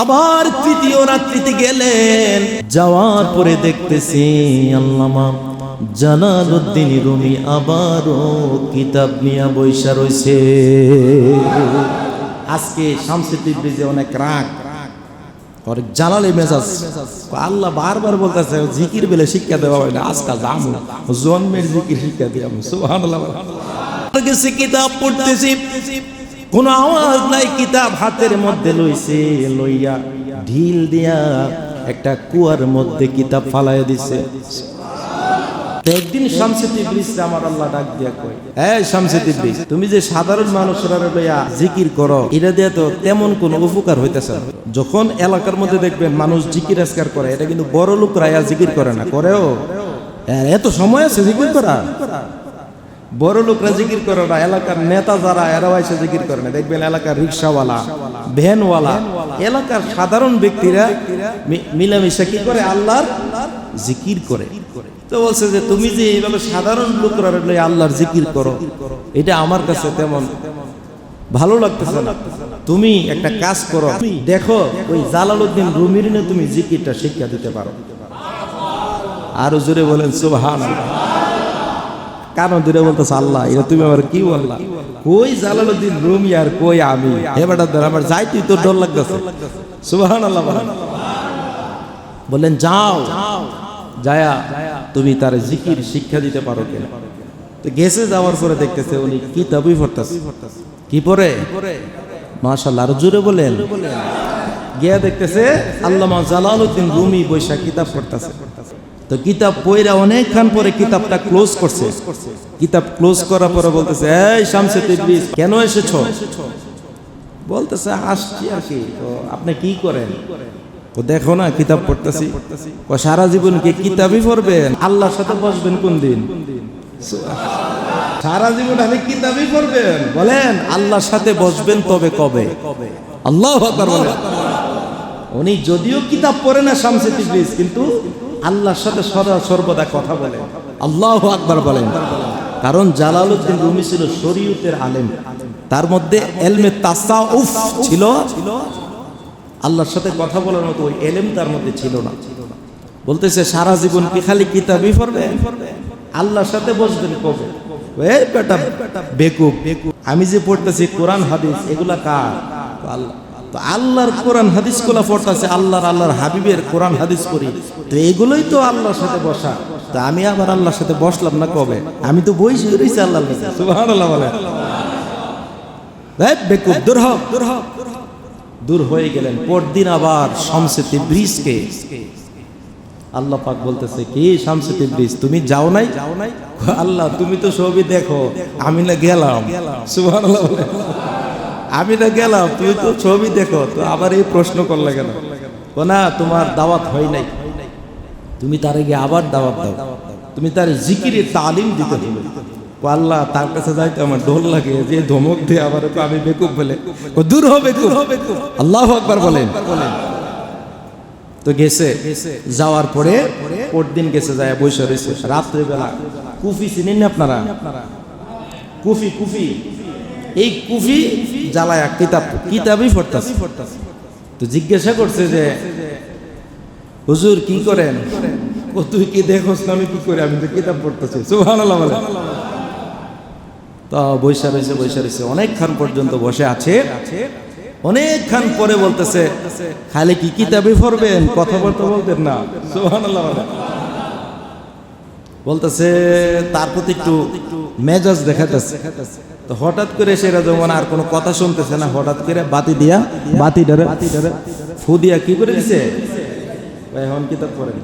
আবার তৃতীয় রাত্রিতে গেলেন। যাওয়ার পরে দেখতেছি আল্লামা জালালউদ্দিন রুমি আবারও কিতাব নিয়ে বৈশা রয়েছে আজকে শামসুদ্দিন ব্রিজে অনেক রাগ জালালে মেজাজ। বারবার জিকির বেলে শিক্ষা দেওয়া শিক্ষা দিয়ে পড়তেছি। কোন আওয়াজ নাই, কিতাব হাতের মধ্যে লইছে, লইয়া ঢিল দিয়া একটা কুয়ার মধ্যে কিতাব ফালাইয়া দিছে। একদিন শামসেতি ব্রিজ আমার আল্লাহ দিয়া কই এই শামসেতি ব্রিজ তুমি যে সাধারণ মানুষরা জিকির করো, এটা দিয়ে তো তেমন কোনো উপকার হইতেছে। যখন এলাকার মধ্যে দেখবেন মানুষ জিকির আজকার করে, এটা কিন্তু বড় লোকরা ইয়া জিকির করে না, করেও? এত সময় আছে জিকির করা বড় লোকরা জিকির করে না, এলাকার নেতা যারা, এরাও এসে জিকির করে না। দেখবেন এলাকার রিক্সাওয়ালা, ভ্যানওয়ালা, এলাকার সাধারণ ব্যক্তিরা মিলামিশা কি করে? আল্লাহর জিকির করে। তো বলছে যে, তুমি যে এইভাবে সাধারণ লোকরা আল্লাহর জিকির করো, এটা আমার কাছে তেমন ভালো লাগতেছে না। তুমি একটা কাজ করো, দেখো ওই জালালউদ্দিন রুমির তুমি জিকিরটা শিক্ষা দিতে পারো। আরও জোরে বলেন সুবহান কারণ দূরে বলতেছে, আল্লাহ এটা তুমি আবার কি বললা? কই জালালউদ্দিন রুমি আর কই আমি? এবারটা ধর, আমার যাই, তুই তোর ডর লাগতেছে। সুবহান আল্লাহ বললেন, যাও, যায়া, তুমি তার জিকির শিক্ষা দিতে পারো কিনা? তো গেছে যাওয়ার পরে দেখতেছে উনি কিতাবই পড়তেছে। কি পরে মাশাআল্লাহ, আর জোরে বলেন। গিয়া দেখতেছে আল্লামা জালালউদ্দিন রুমি বৈশাখ কিতাব পড়তেছে। তো কিতাব পইরা অনেকক্ষণ পরে কিতাবটা ক্লোজ করছে। কিতাব ক্লোজ করার পরে বলতেছে, এই শামসে তিবরিজ কেন এসেছ? বলতেছে, আসছি আর কি, তো আপনি কি করেন? ও দেখো না, কিতাব পড়তেছি। ও সারা জীবন কি কিতাবই পড়বেন? আল্লাহর সাথে বসবেন কোন দিন? সারা জীবন আপনি কিতাবই পড়বেন। বলেন, আল্লাহর সাথে বসবেন তবে কবে? আল্লাহ উনি যদিও কিতাব পড়ে না শামসে তিবরিজ কিন্তু আল্লাহর সাথে সদা সর্বদা কথা বলে। আল্লাহ আকবার বলেন। কারণ জালালউদ্দিন রুমি ছিল শরীয়তের আলেম। তার মধ্যে এলমে তাসাউফ ছিল। আল্লাহর সাথে কথা বলার মতো ওই এলেম তার মধ্যে ছিল না। বলতেছে, সারা জীবন কি খালি কিতাবই পড়বে? আল্লাহর সাথে বসবেন কবে? এই বেটা বেকুব, আমি যে পড়তেছি কোরআন, হাদিস, এগুলা কার? আল্লাহ। তো আল্লাহর কোরআন হাদিসগুলা পড়তেছে, আল্লাহর আল্লাহর হাবিবের কোরআন হাদিস পড়ি। তো এগুলোই তো আল্লাহর সাথে বসা। তো আমি আবার আল্লাহর সাথে বসলাম না কবে? আমি তো বইসি রয়েছি আল্লাহর কাছে। সুবহানাল্লাহ বলে বেকুব, দূর হ দূর হ। দূর হয়ে গেলেন। পরদিন আবার শামসেতি ব্রিজকে আল্লাহ পাক বলতেছে, কি শামসেতি ব্রিজ তুমি যাও নাই? যাও নাই আল্লাহ, তুমি তো সবই দেখো। আমি না গেলাম। সুবহানাল্লাহ বলে। আমি না গেলাম তুই তো ছবি দেখো, তো আবার এই প্রশ্ন করলে কেন? না, তোমার দাওয়াত হয় নাই। তুমি তার গিয়ে আবার দাওয়াত দাও। তুমি তার জিকিরের তালিম দিতে হবে। আল্লাহ, তার কাছে যাইতে আমার ডোল লাগে, যে ধমক দিয়ে আবার আমি বেকুব বলে। দূর হবে আল্লাহ একবার বলেন। তো গেছে, যাওয়ার পরে পরদিন গেছে যায় বৈশা রয়েছে রাত্রেবেলা। কুফি চিনেন না আপনারা? কুফি কুফি। এই কুফি জ্বালায় কিতাব কিতাবই পড়তাছে। তো জিজ্ঞাসা করছে যে হুজুর কি করেন? ও তুই কি দেখোস না আমি কি করে? আমি তো কিতাব পড়তেছি। সুবহানাল্লাহ বলে। তো বৈশা রয়েছে বৈশা রয়েছে অনেকক্ষণ পর্যন্ত বসে আছে। অনেকক্ষণ পরে বলতেছে খালি কি কিতাবই পড়বেন? কথা বলতে বলতেন না। সুবহানাল্লাহ বলে। বলতেছে তার প্রতি একটু মেজাজ দেখাতেছে তো হঠাৎ করে সেরা যেমন আর কোনো কথা শুনতেছে না হঠাৎ করে বাতি দিয়া বাতি ধরে বাতি ধরে ফু দিয়া কি করে দিছে? এখন কিতাব পড়েন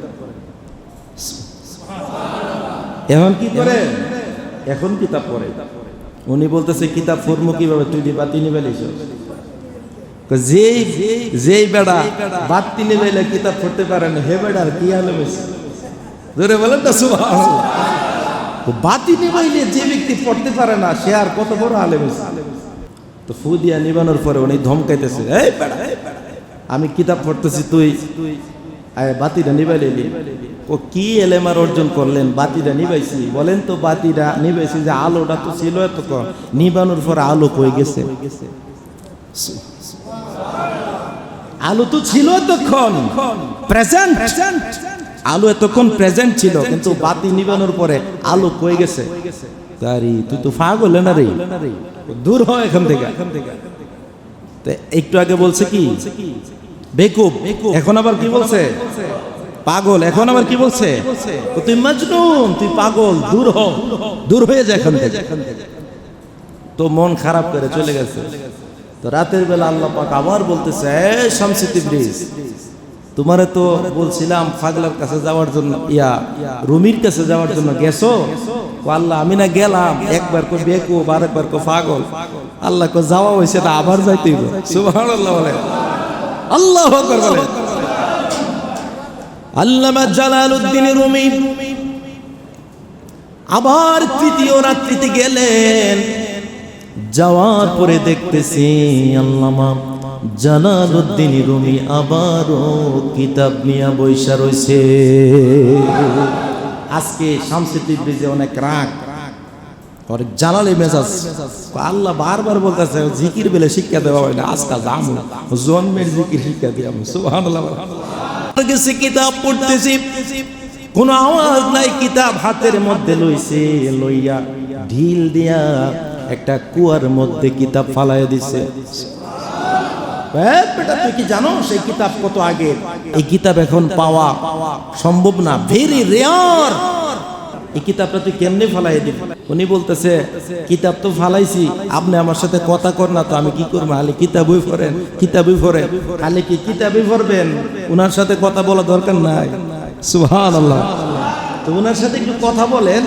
এখন কি করে? এখন কিতাব পড়ে উনি বলতেছে কিতাব পড়ব কীভাবে? তুই দিয়ে বাতি নিবে যেই যেই বেড়া বাতি নিবে কিতাব পড়তে পারে না? হে বেড়ার কি আলো বেশি ধরে বলেন না সুবহানাল্লাহ। তো বাতি নিবাইলে যে ব্যক্তি পড়তে পারে না, সে আর কত বড় আলেম তো ফু দিয়া নিবানোর পরে উনি ধমকাইতেছে আমি কিতাব পড়তেছি তুই। বাতিটা নিবাইলে ও কি এলেমার অর্জন করলেন, বাতিটা নিবাইছি। বলেন তো বাতিটা নিবাইছি যে আলোটা তো ছিল এত কম নিবানোর পরে আলো কই গেছে? আলু তো ছিল এতক্ষণ প্রেজেন্ট আলু এতক্ষণ প্রেজেন্ট ছিল কিন্তু বাতি নিবানোর পরে আলু কয়ে গেছে। তারি তুই তো পাগল না রে? দূর হয় এখান থেকে। তো একটু আগে বলছে কি? বেকুব। এখন আবার কি বলছে? পাগল। এখন আবার কি বলছে? তুই মজনুন তুই পাগল। দূর হ। দূর হয়ে যায় এখান থেকে। তো মন খারাপ করে চলে গেছে। তো রাতের বেলা আল্লাহ পাক আবার বলতেছে "এ শামসিতি ব্রিজ তোমারে তো বলছিলাম ফাগলার কাছে যাওয়ার জন্য, ইয়া রুমির কাছে যাওয়ার জন্য গেছো? আল্লাহ, আমি না গেলাম, একবার কো বেকু, আরেকবার কো পাগল। আল্লাহ কো যাওয়া হয়েছে না আবার যাইতে সুবহানাল্লাহ বলে। আল্লাহ আকবার বলে। আল্লামা জালালউদ্দিন রুমি আবার তৃতীয় রাত্রিতে গেলেন। যাওয়ার পরে দেখতেছি আল্লামা জালালউদ্দিন রুমি আবারও কিতাব নিয়ে বৈশা রয়েছে আজকে শামসিদ্দি ব্রিজে অনেক রাগ। ওর জালালি মেজাজ। আল্লাহ বারবার বলতেছে, জিকির বেলে শিক্ষা দেওয়া হয় না, আজকাল জামু জন্মের জিকির শিক্ষা দিয়ে আমি, সুবহানাল্লাহ। কিতাব পড়তেছি। কোন আওয়াজ নাই, কিতাব হাতের মধ্যে লইছে, লইয়া ঢিল দিয়া একটা কুয়ার মধ্যে কিতাব ফালাইয়া দিছে। বেটা, তুই কি জানো সেই কিতাব কত আগে এই কিতাব এখন পাওয়া সম্ভব না ভেরি রেয়ার এই কিতাবটা তুই কেমনে ফালাই উনি বলতেছে, কিতাব তো ফালাইছি, আপনি আমার সাথে কথা কর না তো আমি কি করব? খালি কিতাবই পড়েন কিতাবই পড়েন। খালি কি কিতাবই পড়বেন? উনার সাথে কথা বলা দরকার নাই। সুহান আল্লাহ তো উনার সাথে একটু কথা বলেন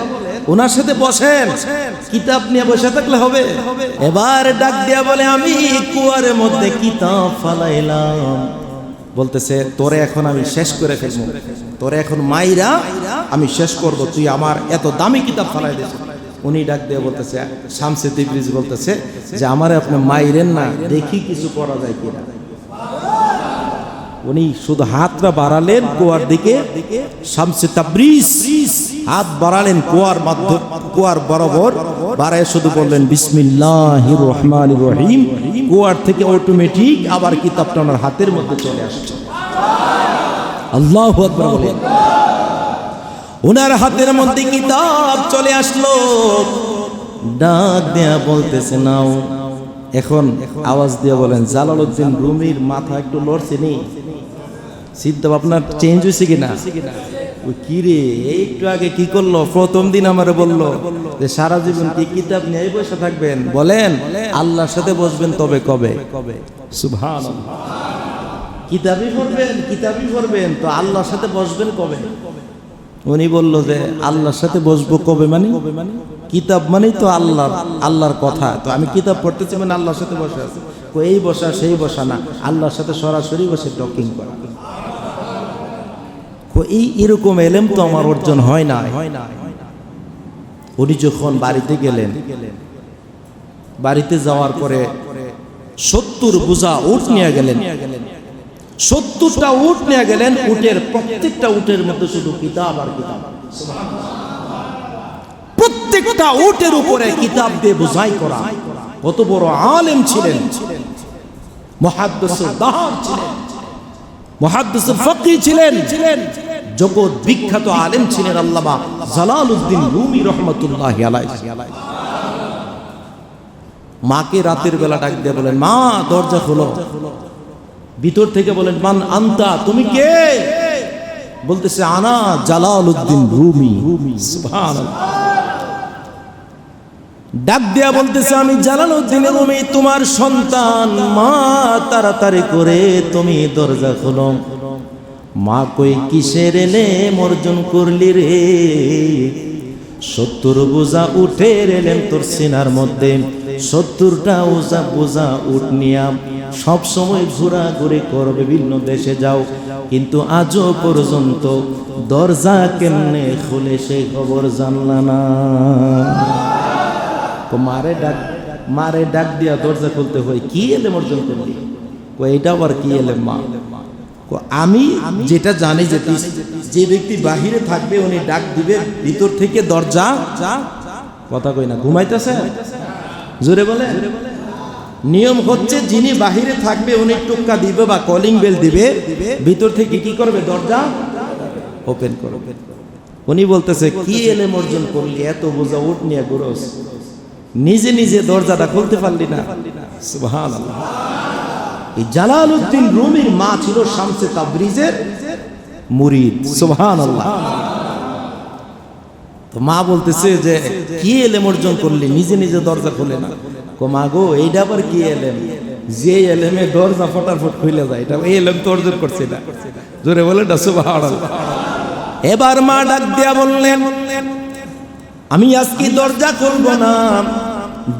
ওনার সাথে বসেন। কিতাব নিয়ে বসে থাকলে হবে। এবার ডাক দিয়া বলে, আমি কুয়ারের মধ্যে কিতাব ফালাইলাম। বলতেছে, তোরে এখন আমি শেষ করে ফেলব। তোরে এখন মাইরা আমি শেষ করব। তুই আমার এত দামি কিতাব ফালাই দিস। উনি ডাক দিয়ে বলতেছে, শামসে তিব্রিজ বলতেছে যে, আমারে আপনি মাইরেন না, দেখি কিছু করা যায় কিনা। উনি শুধু হাতটা বাড়ালেন, কুয়ার দিকে। শামসে তাবরিজ, হাত বাড়ালেন কুয়ার মাধ্যম কুয়ার বরাবর। বাড়ায় শুধু বললেন বিসমিল্লাহ রহমান রহিম। কুয়ার থেকে অটোমেটিক আবার কিতাবটা ওনার হাতের মধ্যে চলে আসছে। আল্লাহ বলেন ওনার হাতের মধ্যে কিতাব চলে আসলো। ডাক দেয়া বলতেছে, নাও। এখন আওয়াজ দিয়ে বলেন, জালালউদ্দিন রুমির মাথা একটু লড়ছে নি? চিন্তা ভাবনার চেঞ্জ হয়েছে কিনা? ওই কি রে একটু আগে কি করল? প্রথম দিন আমারে বলল যে সারা জীবন কি কিতাব নিয়ে বসে থাকবেন? বলেন আল্লাহর সাথে বসবেন তবে কবে? কবে সুভান কিতাবই পড়বেন কিতাবই পড়বেন তো আল্লাহর সাথে বসবেন কবে? উনি বলল যে আল্লাহর সাথে বসবো কবে মানে? কিতাব মানেই তো আল্লাহ আল্লাহর কথা। তো আমি কিতাব পড়তেছি মানে আল্লাহর সাথে বসে আছি। এই বসা সেই বসা না। আল্লাহর সাথে সরাসরি বসে টকিং করা। এই এরকম এলেম তো আমার অর্জন হয় না উনি যখন বাড়িতে গেলেন, বাড়িতে যাওয়ার পরে সত্তর বোঝা উঠ নিয়ে গেলেন। সত্তরটা উট নিয়ে গেলেন, উটের প্রত্যেকটা উটের মধ্যে শুধু কিতাব আর কিতাব। প্রত্যেকটা উটের উপরে কিতাব দিয়ে বোঝাই করা। কত বড় আলেম ছিলেন। দাহার ছিলেন। মহাদ্দেশের ফকি ছিলেন ছিলেন। জগৎ বিখ্যাত আলেম ছিলেন আল্লামা জালালউদ্দিন রুমি রহমতুল্লাহ মাকে রাতের বেলা ডাক দিয়ে বলেন, মা, দরজা খোলো। ভিতর থেকে বলেন, মান আন্তা, তুমি কে? বলতেছে, আনা জালাল উদ্দিন রুমি ডাক দেয়া বলতেছে, আমি জালাল উদ্দিন রুমি, তোমার সন্তান। মা, তাড়াতাড়ি করে তুমি দরজা খোলো। মা কই কিসের এলে মর্জন করলি রে? সত্তর বোঝা উঠে এলেন তোর সিনার মধ্যে। সত্তরটা ওজা বোঝা উঠ নিয়া। সব সময় ঘোরাঘুরি কর বিভিন্ন দেশে যাও। কিন্তু আজও পর্যন্ত দরজা কেমনে খুলে সেই খবর জানলা না। মারে ডাক মারে ডাক দিয়া দরজা খুলতে হয়। কি এলে অর্জন করলি? এটা আবার কি এলে মা? আমি যেটা জানি যে যে ব্যক্তি বাহিরে থাকবে, উনি ডাক দিবে, ভিতর থেকে দরজা যা কথা কই না, ঘুমাইতেছে? জোরে বলে? নিয়ম হচ্ছে যিনি বাহিরে থাকবে, উনি টুক্কা দিবে বা কলিং বেল দিবে, ভিতর থেকে কি করবে, দরজা ওপেন করবে। উনি বলতেছে, কি এলেম অর্জন করলি, এত বোঝা উঠ নিয়ে গুরস নিজে নিজে দরজাটা খুলতে পারলি না। সুবহানাল্লাহ। এই জালালউদ্দিন রুমির মা ছিল শামসে তাবরিজের মুরিদ। সুবহানাল্লাহ। তো মা বলতেছে যে, কি এলেম অর্জন করলি? নিজে নিজে দরজা খুলে না। মা গো এইটা আবার কি এলেম? যে এলেমে দরজা ফটাফট খুলে যায়, এটা এই এলেম তো অর্জন করছি না। জোরে বলে না, সুবহানাল্লাহ। এবার মা ডাক দিয়া বললেন, আমি আজকে দরজা খুলব না।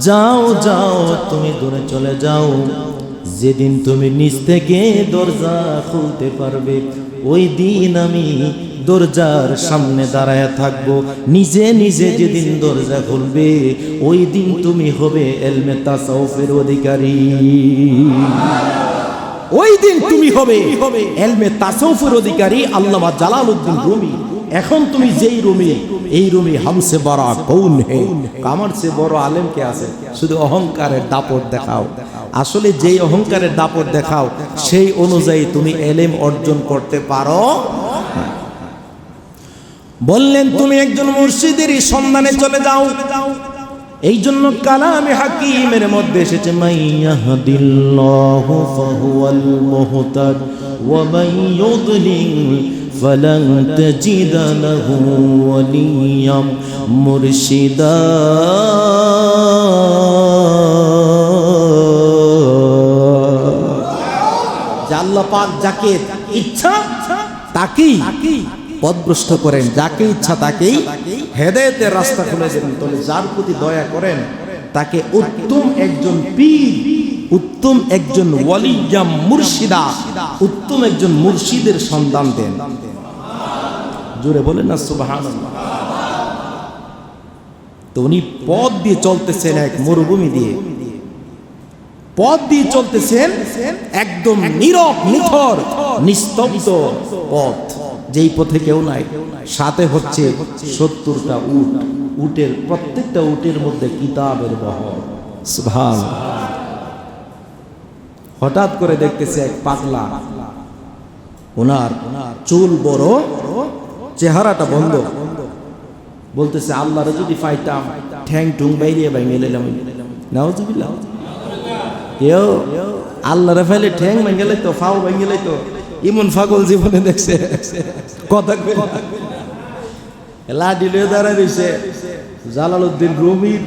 যাও যাও, তুমি দূরে চলে যাও। যেদিন তুমি নিচ থেকে দরজা খুলতে পারবে, ওই দিন আমি দরজার সামনে দাঁড়ায় থাকব। নিজে নিজে যেদিন দরজা খুলবে, ওই দিন তুমি হবে এলমে তাসাউফের অধিকারী। ওই দিন তুমি হবে এলমে তাসাউফের অধিকারী আল্লামা জালালউদ্দিন রুমি। এখন তুমি যেই রুমি, এই রুমি হামসে বড় কৌন হে। আমার সে বড় আলেম কে আছে? শুধু অহংকারের দাপট দেখাও। আসলে যেই অহংকারের দাপট দেখাও, সেই অনুযায়ী তুমি এলেম অর্জন করতে পারো। বললেন, তুমি একজন মুর্শিদেরই সন্ধানে চলে যাও। এই জন্য কালামে হাকিমের মধ্যে এসেছে মাইয়াহদিল্লাহু ফাহুয়াল পাক যাকে ইচ্ছা, তাকেই পদভ্রষ্ট করেন। যাকে ইচ্ছা, তাকেই হেদায়েতের রাস্তা খুলে দেন। তবে যার প্রতি দয়া করেন, তাকে উত্তম একজন পীর, উত্তম একজন ওয়ালিয়া মুর্শিদা, উত্তম একজন মুর্শিদের সন্ধান দেন। জোরে বলেন না, সুবহানাল্লাহ। তো উনি পথ দিয়ে চলতেছেন এক মরুভূমি দিয়ে। পথ দিয়ে চলতেছেন একদম নীরব, নিথর, নিস্তব্ধ পথ। যেই পথে কেউ নাই, সাথে হচ্ছে সত্তরটা উট। উটের প্রত্যেকটা উটের মধ্যে কিতাবের বহর। সুবহান। হঠাৎ করে দেখতেছে এক পাতলা ওনার চুল বড়, চেহারাটা বন্ধ। বলতেছে, আল্লাহরে যদি পাইতাম, ঠ্যাং টুং বাইরে বাইরে লেলাম নাউজুবিল্লাহ। কেউ আল্লাহরে ফেলে ঠ্যাং ভেঙে তো, ফাও ভেঙে তো, ইমন ফাগল জীবনে দেখছে। কথা লাডি লয়ে দাঁড়ায় দিছে জালালউদ্দিন রুমির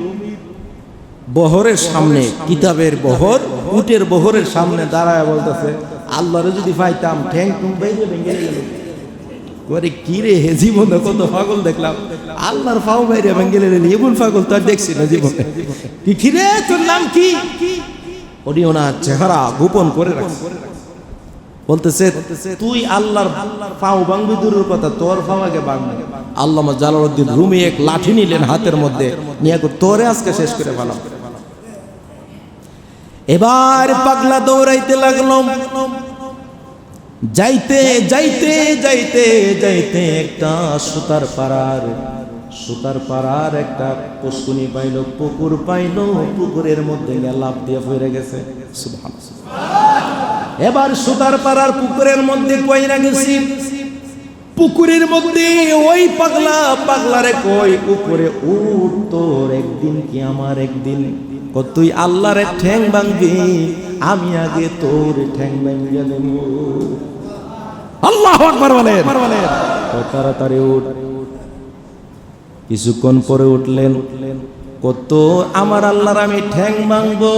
বহরের সামনে, কিতাবের বহর, উটের বহরের সামনে দাঁড়ায় বলতেছে, আল্লাহরে যদি পাইতাম, ঠ্যাং টুং বাইরে ভেঙে গেল করে কি রে হে জীবনে কত পাগল দেখলাম। আল্লাহর ফাও বাইরে ভেঙে গেলেন এমন পাগল তো আর দেখছি না জীবনে। কি খিরে তোর নাম কি? উনি ওনার চেহারা গোপন করে বলতেছে, তুই আল্লাহর পাও ভাঙবি দূরের কথা, তোর পাও আগে ভাঙবে। আল্লামা জালালউদ্দিন রুমি এক লাঠি নিলেন হাতের মধ্যে, নিয়ে তোরে আজকে শেষ করে ফেলাম। এবার পাগলা দৌড়াইতে লাগল। যাইতে যাইতে যাইতে যাইতে একটা সুতার পাড়ার সুতার পাড়ার একটা পুষ্কুনি পাইলো পুকুর পাইলো পুকুরের মধ্যে গিয়ে লাভ দিয়ে পড়ে গেছে। এবার সুতার পাড়ার পুকুরের মধ্যে কইরা গেছি পুকুরের মধ্যে ওই পাগলা পাগলারে কই উপরে উঠ তোর একদিন কি আমার একদিন? ও তুই আল্লাহরে ঠ্যাং ভাঙবি আমি আগে তোর ঠ্যাং ভাঙিয়ে দেব। আল্লাহ আকবার বলেন। তো তাড়াতাড়ি উঠ। কিছুক্ষণ পরে উঠলেন কত আমার আল্লাহর আমি ঠ্যাং ভাঙবো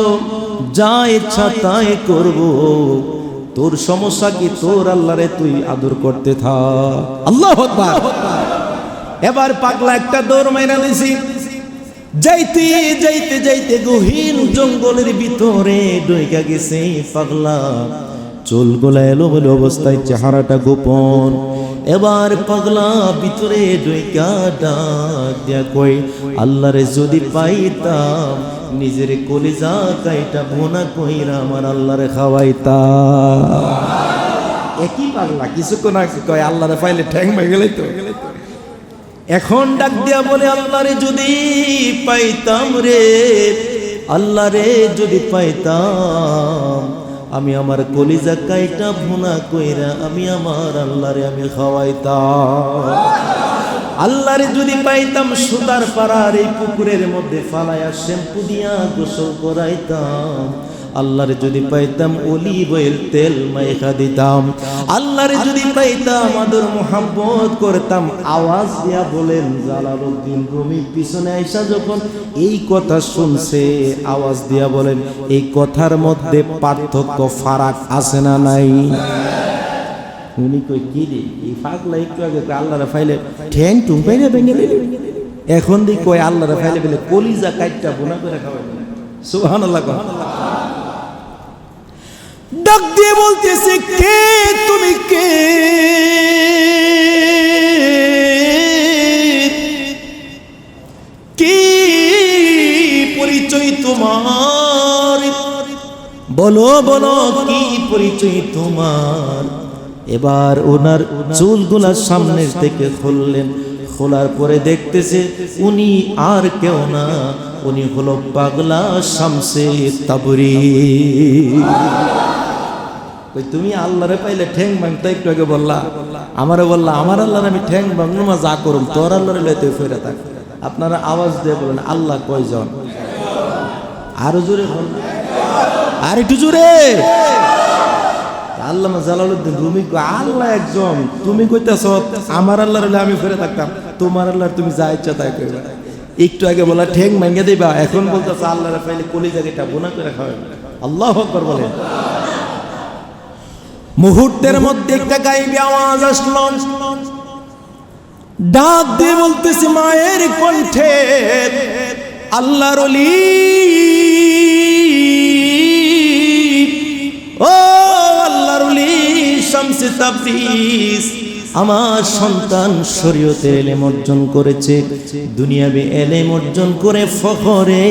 যা ইচ্ছা তাই করব। তোর সমস্যা কি? তোর আল্লাহরে তুই আদর করতে থাক। আল্লাহ এবার পাগলা একটা দৌড় মাইনা দিছি। যাইতে যাইতে যাইতে গহীন জঙ্গলের ভিতরে ডইকা গেছে পাগলা। চুল গোলা এলো বলে অবস্থায় চেহারাটা গোপন। এবার পাগলা ভিতরে ডইকা ডাক দিয়া কই আল্লাহরে যদি পাইতাম, নিজের কলিজা কাইটা বোনা কইরা আমার আল্লাহরে খাওয়াইতাম। একই পাগলা, কিছুক্ষণ আগে কয়, আল্লাহরে পাইলে ঠ্যাং ভেঙে গেলে তো এখন ডাক দিয়া বলে, আল্লাহরে যদি পাইতাম রে আল্লাহ রে যদি পাইতাম আমি আমার কলিজা কাইটা ভুনা কইরা আমি আমার আল্লাহরে আমি খাওয়াইতাম। আল্লাহরে যদি পাইতাম সুতার পাড়ার এই পুকুরের মধ্যে ফালাইয়া শ্যাম্পু দিয়া গোসল করাইতাম। আল্লাহরে যদি পাইতাম অলিভ অয়েল তেল মাইখা দিতাম। আল্লাহরে যদি পাইতাম আদর মোহাব্বত করতাম, আওয়াজ দিয়া বলেন, জালালউদ্দিন রুমি পিছনে আইসা যখন এই কথা শুনছে, আওয়াজ দিয়া বলেন, এই কথার মধ্যে পার্থক্য ফারাক আছে না নাই? উনি কই, কি রে? এই পাগলা একটু আগে আল্লাহরে ফাইলে ঠ্যাং টুং পাইলে ভেঙে দিলে। এখন দি কই আল্লাহরে ফাইলে বলে, কলিজা কাইটটা বোনা করে খাওয়াই সুবহানাল্লাহ কহ ডাক দিয়ে বলতেছে, কে তুমি? কে? কি পরিচয় তোমার? বলো বলো, কি পরিচয় তোমার? এবার ওনার চুলগুলা সামনের থেকে খুললেন। খোলার পরে দেখতেছে উনি আর কেউ না, উনি হলো পাগলা শামসে তাবরি। কই, তুমি আল্লাহরে পাইলে ঠ্যাং ভাঙতে একটু আগে বললা। আমারে বললা, আমার আল্লাহর আমি ঠ্যাং ভাঙবো না যা করুম, তোর আল্লাহরে লইতে ফেরে থাক। আপনারা আওয়াজ দিয়ে বলেন, আল্লাহ কয়জন? আরও জোরে বল আর একটু জোরে। আল্লাহ জালালউদ্দিন রুমি আল্লাহ একজন। তুমি কইতেছ, আমার আল্লাহর হলে আমি ফিরে থাকতাম, তোমার আল্লাহর তুমি যা ইচ্ছা তাই করবে একটু আগে বলা ঠেং ভেঙে দিবা, এখন বলতেছে, আল্লাহর পাইলে কলি জায়গাটা বোনা করে খাওয়াবে আল্লাহ আকবার বলে মুহূর্তের মধ্যে একটা গাইবি আওয়াজ আসলো। ডাক দিয়ে বলতেছে, মায়ের কণ্ঠে আল্লাহর অলি ও আল্লাহর অলি শামসে তাবরিজ, আমার সন্তান শরীয়তে এলেম অর্জন করেছে, দুনিয়াবি এলেম অর্জন করে ফখরে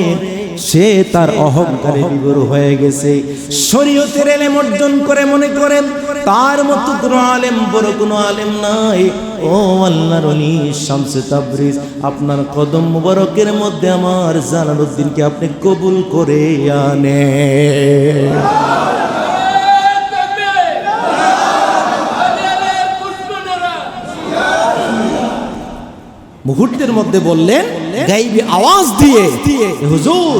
সে তার অহংকারে বিবর হয়ে গেছে। শরীয়তের এলেম অর্জন করে মনে করেন, তার মতো কোনো আলেম, বড় কোনো আলেম নাই। ও আল্লাহর অলি শামসে তাবরিজ, আপনার কদম মুবারকের মধ্যে আমার জালালউদ্দিনকে আপনি কবুল করে আনে মুহূর্তের মধ্যে বললেন, গাইবি আওয়াজ দিয়ে হুজুর,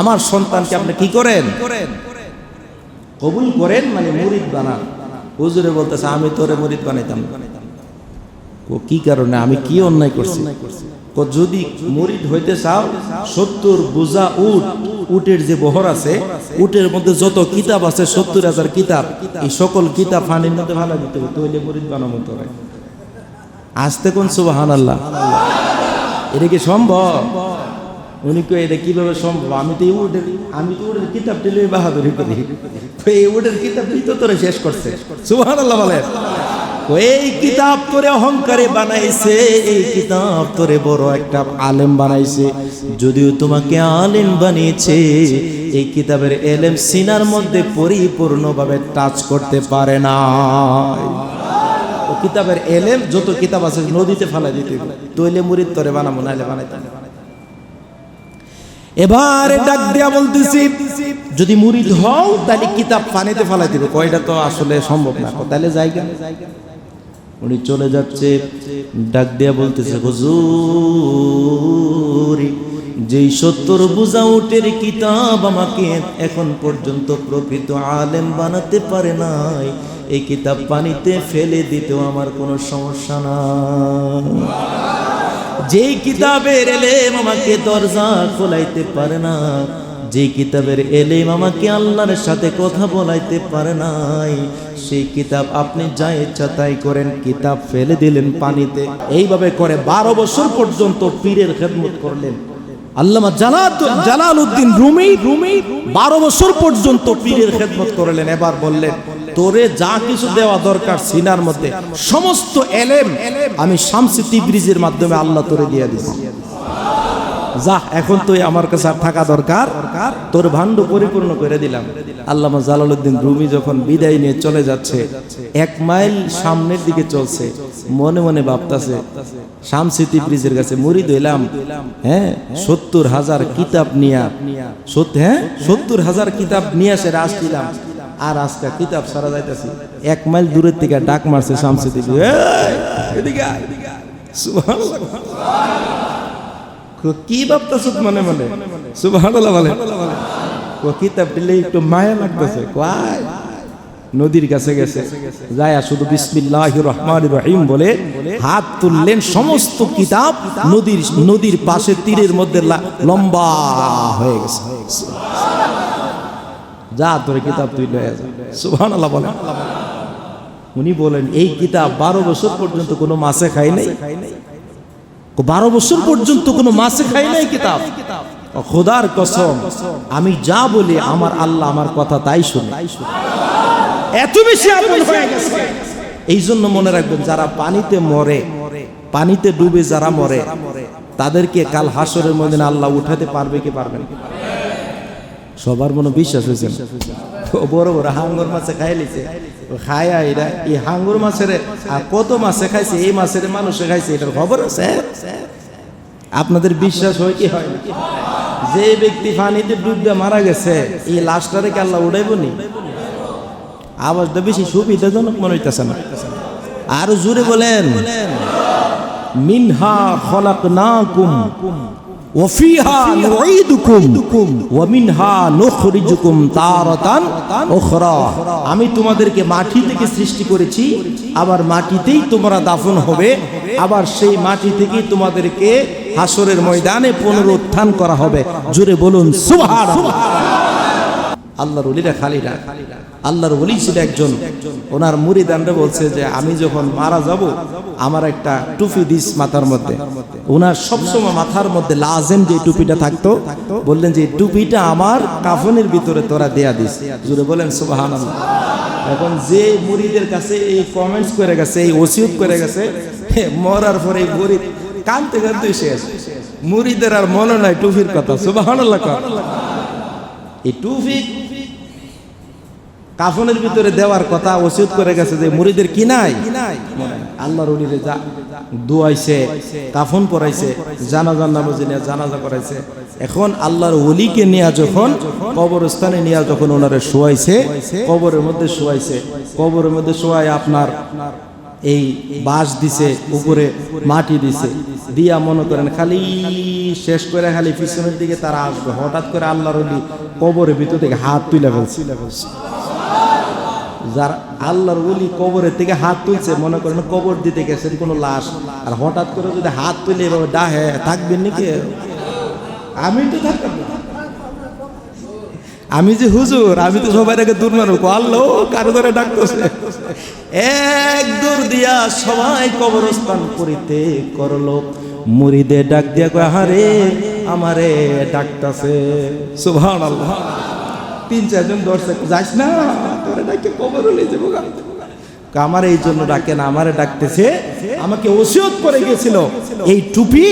আমার সন্তানকে আপনি কি করেন? কবুল করেন মানে মুরিদ বানান। হুজুরে বলতেছে, আমি তোরে মুরিদ বানাইতাম। ও কি কারণে? আমি কি অন্যায় করছি? যদি মুরিদ হইতে চাও, সত্তর বোঝা উট, উটের যে বহর আছে, উটের মধ্যে যত কিতাব আছে, সত্তর হাজার কিতাব, এই সকল কিতাব ফানির মধ্যে ভালো দিতে হবে তৈলে মুরিদ বানাবো তোরে। আসতে কোন সুবাহান আল্লাহ এটা কি সম্ভব? উনি কই এটা কীভাবে সম্ভব? আমি তো উটের, আমি তো উটের কিতাব টেলে বাহাদুরি করি। এই উটের কিতাব তো তোরে শেষ করছে। সুবাহান আল্লাহ বলেন এই কিতাব তোরে অহংকারে বানাইছে, এই কিতাব তোরে বড় একটা আলেম বানাইছে। যদিও তোমাকে আলেম বানিয়েছে, এই কিতাবের এলেম সিনার মধ্যে পরিপূর্ণভাবে টাচ করতে পারে না ও কিতাবের এলেম, যত কিতাব আছে নদীতে ফেলা দিতে। তৈলে মুরিদ তরে বানাবো, নাইলে বানাইতে হবে। এবার ডাক দিয়া বলতেছি, যদি মুরিদ হও তাহলে কিতাব পানিতে ফেলাই দিবে কয়টা তো আসলে সম্ভব না তাহলে জায়গা উনি চলে যাচ্ছে, ডাক দিয়া বলতেছে, হুজুর, যেই সত্তর বোঝা উটের কিতাব আমাকে এখন পর্যন্ত প্রকৃত আলেম বানাতে পারে নাই এই কিতাব পানিতে ফেলে দিতেও আমার কোনো সমস্যা নাই। যেই কিতাবের এলেম আমাকে দরজা খোলাইতে পারে না যে কিতাবের এলেম আমাকে আল্লাহর সাথে কথা বলাইতে পারে নাই, সেই কিতাব আপনি যা ইচ্ছা তাই করেন, কিতাব ফেলে দিলেন পানিতে। এইভাবে করে বারো বছর পর্যন্ত পীরের খেদমত করলেন। আল্লামা জালাল উদ্দিন রুমি রুমি বারো বছর পর্যন্ত পীরের খেদমত করলেন। এবার বললেন তোরে যা কিছু দেওয়া দরকার সিনার মধ্যে, সমস্ত এলেম আমি শামসি তিব্রিজের মাধ্যমে আল্লাহ তোরে দিয়ে দিছি। যা, এখন তুই আমার কাছে আর থাকা দরকার। তোর ভাণ্ড পরিপূর্ণ করে দিলাম। আল্লামা জালালউদ্দিন রুমি যখন বিদায় নিয়ে চলে যাচ্ছে, এক মাইল সামনের দিকে চলছে, মনে মনে ভাবতাছে শামসিতি ব্রিজের কাছে মুড়ি দইলাম হ্যাঁ সত্তর হাজার কিতাব নিয়া সত্য হ্যাঁ সত্তর হাজার কিতাব নিয়ে এসে রাস দিলাম। আর আজকে কিতাব সারা যাইতেছি। এক মাইল দূরের থেকে ডাক মারছে শামসিতি ব্রিজ "এই, এদিকে আয়, সুবহানাল্লাহ। কো, ভাবতেছ মনে মনে? সুবহানাল্লাহ বলে। কিতাব দিলে একটু মায়া লাগতেছে। কয় নদীর কাছে গেছে। যায়া শুধু বিসমিল্লাহ রহমান রহিম বলে হাত তুললেন সমস্ত কিতাব নদীর নদীর পাশে তীরের মধ্যে লম্বা হয়ে গেছে। যা তোর কিতাব তুই বলেন। উনি বলেন, এই কিতাব বারো বছর পর্যন্ত কোনো মাছে খাই নাই? বারো বছর পর্যন্ত কোনো মাছে খাই নাই কিতাব? খোদার কসম, আমি যা বলি আমার আল্লাহ আমার কথা তাই শুনে। এত বেশি আপন এই জন্য মনে রাখবেন, যারা পানিতে মরে, পানিতে ডুবে যারা মরে, তাদেরকে কাল হাসরের মধ্যে আল্লাহ উঠাতে পারবে কি পারবেন সবার মনে বিশ্বাস হয়েছে। না? বড় বড় হাঙ্গর মাছে খাই লিছে। খায়া এরা এই হাঙ্গর মাছের আর কত মাছে খাইছে, এই মাছের মানুষে খাইছে, এটার খবর আছে? আপনাদের বিশ্বাস হয় কি হয়? যে ব্যক্তি পানিতে ডুববে মারা গেছে, এই লাশটারে কি আল্লাহ উড়াইব নি? আওয়াজটা বেশি সুবিধাজনক মনে হইতেছে না। আরও জোরে বলেন, মিনহা খলাকনাকুম। ওফিহা আমি তোমাদেরকে মাটি থেকে সৃষ্টি করেছি, আবার মাটিতেই তোমরা দাফন হবে, আবার সেই মাটি থেকেই তোমাদেরকে হাসরের ময়দানে পুনরুত্থান করা হবে। জুড়ে বলুন আল্লাহর অলিরা খালি না আল্লাহর অলি ছিল একজন। ওনার মুরিদানরা বলছে যে, আমি যখন মারা যাব, আমার একটা টুপি দিস মাথার মধ্যে। ওনার সবসময় মাথার মধ্যে লাজেম যে টুপিটা থাকতো, বললেন যে টুপিটা আমার কাফনের ভিতরে তোরা দেয়া দিস। জুড়ে বলেন সুবাহান এখন যে মুরিদের কাছে এই কমেন্টস করে গেছে, এই ওসিয়ত করে গেছে মরার পরে এই মুরিদ কানতে কানতে শেষ মুরিদের আর মনে নাই টুপির কথা সুবাহান এই টুপি কাফনের ভিতরে দেওয়ার কথা ওসিয়ত করে গেছে যে মুড়িদের কি নাই? আল্লাহর উলিরে যা দুয়াইছে কাফন পরাইছে জানাজার নামাজ নিয়ে জানাজা করাইছে। এখন আল্লাহর ওলিকে নিয়ে যখন কবরস্থানে নিয়ে যখন ওনারে শোয়াইছে কবরের মধ্যে শোয়াইছে কবরের মধ্যে শোয়াই আপনার এই বাঁশ দিছে উপরে মাটি দিছে দিয়া মনে করেন খালি শেষ করে খালি পিছনের দিকে তারা আসবে। হঠাৎ করে আল্লাহর কবরের ভিতর থেকে হাত তুলে ফেলছে। যার আল্লাহর ওলি কবরের থেকে হাত তুলছে, মনে করেন কবর দিতে গেছেন, কোনো লাশ। আর হঠাৎ করে যদি হাত তুলে এভাবে ডাহে, থাকবেন নাকি? আমি তো থাকতাম আমি যে হুজুর, আমি তো সবাই আগে দূর মারব আল্লাহ, কারও ধরে ডাকতেছে। এক দূর দিয়া সবাই কবরস্থান করিতে করল। মুড়িদে ডাক দিয়া কয় হারে আমারে ডাকতাছে। সুবহান আল্লাহ তিন চারজন দর্শক যাস না, তোরে ডাকে কবর হলে যাব। আমার এই জন্য ডাকে না, আমারে ডাকতেছে, আমাকে ওসিয়ত করে গেছিল। এই টুপি,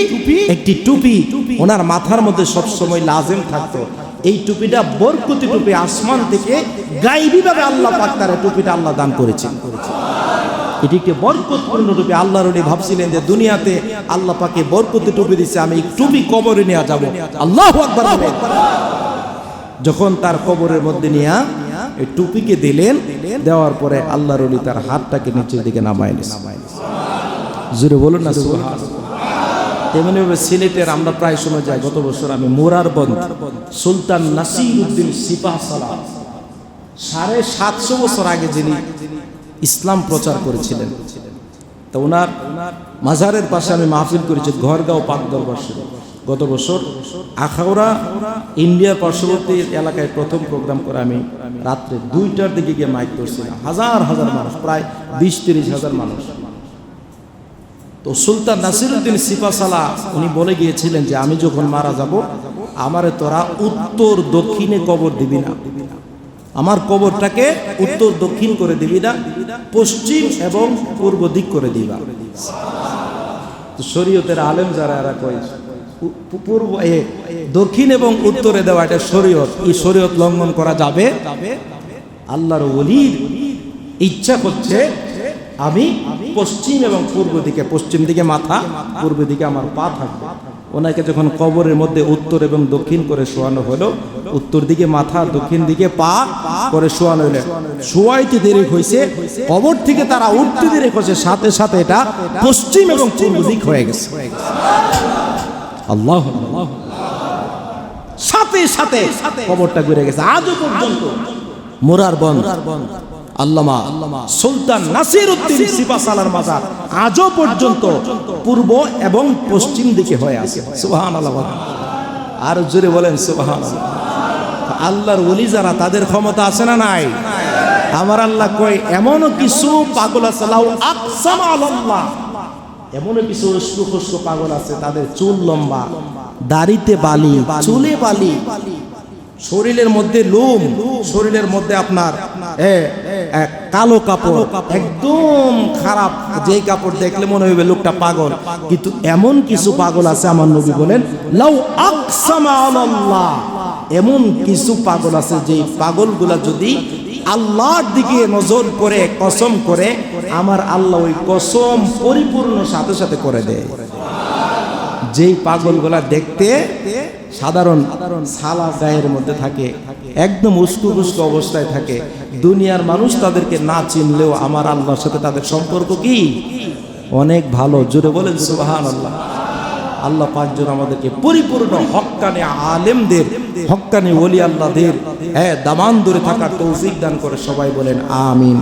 একটি টুপি, ওনার মাথার মধ্যে সব সময় লাজেম থাকতো। এই টুপিটা বরকতি টুপি, আসমান থেকে গাইবিভাবে আল্লাহ পাক তার টুপিটা আল্লাহ দান করেছেন এটি একটি বরকতপূর্ণ টুপি। আল্লাহর উনি ভাবছিলেন যে দুনিয়াতে আল্লাহ পাকে বরকতি টুপি দিচ্ছে আমি টুপি কবরে নিয়ে যাব। আল্লাহ আকবার। যখন তার কবরের মধ্যে নিয়ে এই টুপিকে দিলেন, দেওয়ার পরে আল্লাহর অলি তার হাতটাকে নিচের দিকে নামায় জুড়ে বলুন না সুবহান তেমনি ভাবে সিলেটের আমরা প্রায় সময় যাই, গত বছর আমি মোরার বন্ধ সুলতান নাসির উদ্দিন সিপাহ সালাম সাড়ে সাতশো বছর আগে যিনি ইসলাম প্রচার করেছিলেন, তো ওনার মাজারের পাশে আমি মাহফিল করেছি, ঘরগাঁও পাকদল বর্ষে গত বছর আখাউড়া ইন্ডিয়ার পার্শ্ববর্তী এলাকায় প্রথম প্রোগ্রাম করে আমি রাত্রে দুইটার দিকে গিয়ে মাইক করছিলাম হাজার হাজার মানুষ, প্রায় বিশ, তিরিশ হাজার মানুষ। তো সুলতান নাসিরুদ্দিন সিপাসালা উনি বলে গিয়েছিলেন যে, আমি যখন মারা যাব, আমারে তোরা উত্তর দক্ষিণে কবর দিবি না। আমার কবরটাকে উত্তর দক্ষিণ করে দিবি না, পশ্চিম এবং পূর্ব দিক করে দিবা। তো শরীয়তের আলেম যারা, এরা কয় পু- পু- পূর্ব দক্ষিণ এবং উত্তরে দেওয়া এটা শরীয়ত, এই শরীয়ত লঙ্ঘন করা যাবে। আল্লাহর ওলির ইচ্ছা করছে আমি পশ্চিম এবং পূর্ব দিকে, পশ্চিম দিকে মাথা, পূর্ব দিকে আমার পা থাকবে। ওনাকে যখন কবরের মধ্যে উত্তর এবং দক্ষিণ করে শোয়ানো হলো, উত্তর দিকে মাথা, দক্ষিণ দিকে পা করে শোয়ানো হলো। শোয়াইতে দেরি হয়েছে কবর থেকে তারা উঠতে দেরি হয়েছে সাথে সাথে এটা পশ্চিম এবং পূর্ব দিক হয়ে গেছে। আল্লাহ। সাথে সাথে কবরটা ঘুরে গেছে। আজও পর্যন্ত মোরার বন। আল্লামা সুলতান নাসির উদ্দিন সিপাসালার মাজার আজও পর্যন্ত পূর্ব এবং পশ্চিম দিকে হয়ে আছে। সুবাহান আল্লাহ আর জোরে বলেন সুবাহান আল্লাহর ওলি যারা, তাদের ক্ষমতা আছে না নাই? আমার আল্লাহ কয়, এমনও কিছু পাগল লাউ আকসাম আল্লাহ এমনও কিছু খুস্কু পাগল আছে, তাদের চুল লম্বা, দাড়িতে বালি, চুলে বালি। শরীরের মধ্যে লোম, শরীরের মধ্যে আপনার কালো কাপড়, একদম খারাপ। যেই কাপড় দেখলে মনে হইবে লোকটা পাগল। কিন্তু এমন কিছু পাগল আছে আমার নবী বলেন, লাউ আকসামা আলাল্লাহ। এমন কিছু পাগল আছে যেই পাগলগুলা যদি আল্লাহর দিকে নজর করে, কসম করে আমার আল্লাহ ওই কসম পরিপূর্ণ সাথে সাথে করে দেয়। যেই পাগলগুলা দেখতে সাধারণ সালা গায়ের মধ্যে থাকে, একদম উস্কু উস্কু অবস্থায় থাকে, দুনিয়ার মানুষ তাদেরকে না চিনলেও আমার আল্লাহর সাথে তাদের সম্পর্ক কি? অনেক ভালো, জোরে বলেন সুবাহান আল্লাহ আল্লাহ পাঁচজন আমাদেরকে পরিপূর্ণ হক্কানে আলেমদের হক্কানে ওলি আল্লাহদের হ্যাঁ দামান দূরে থাকার তৌফিক দান করে সবাই বলেন, আমিন।